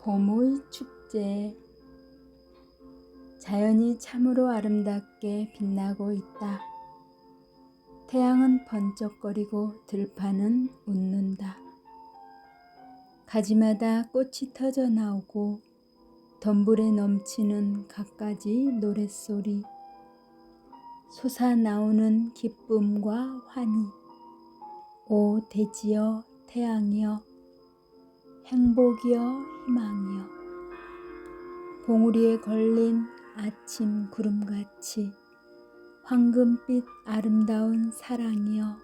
봄의 축제 자연이 참으로 아름답게 빛나고 있다. 태양은 번쩍거리고 들판은 웃는다. 가지마다 꽃이 터져 나오고 덤불에 넘치는 갖가지 노랫소리 솟아나오는 기쁨과 환희 오 대지여 태양이여 행복이여 희망이여. 봉우리에 걸린 아침 구름같이 황금빛 아름다운 사랑이여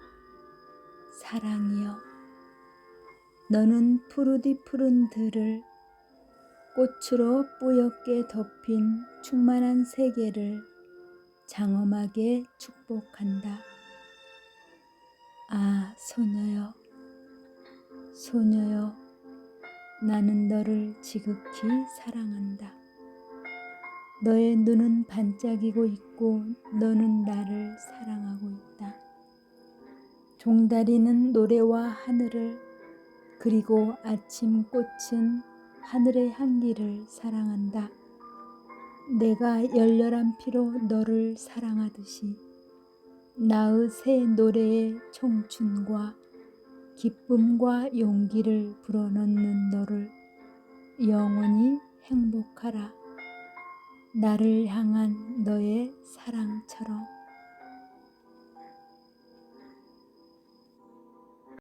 사랑이여. 너는 푸르디 푸른 들을 꽃으로 뿌옇게 덮인 충만한 세계를 장엄하게 축복한다. 아, 소녀여, 소녀여, 나는 너를 지극히 사랑한다. 너의 눈은 반짝이고 있고 너는 나를 사랑하고 있다. 종다리는 노래와 하늘을 그리고 아침 꽃은 하늘의 향기를 사랑한다. 내가 열렬한 피로 너를 사랑하듯이 나의 새 노래의 청춘과 기쁨과 용기를 불어넣는 너를 영원히 행복하라. 나를 향한 너의 사랑처럼.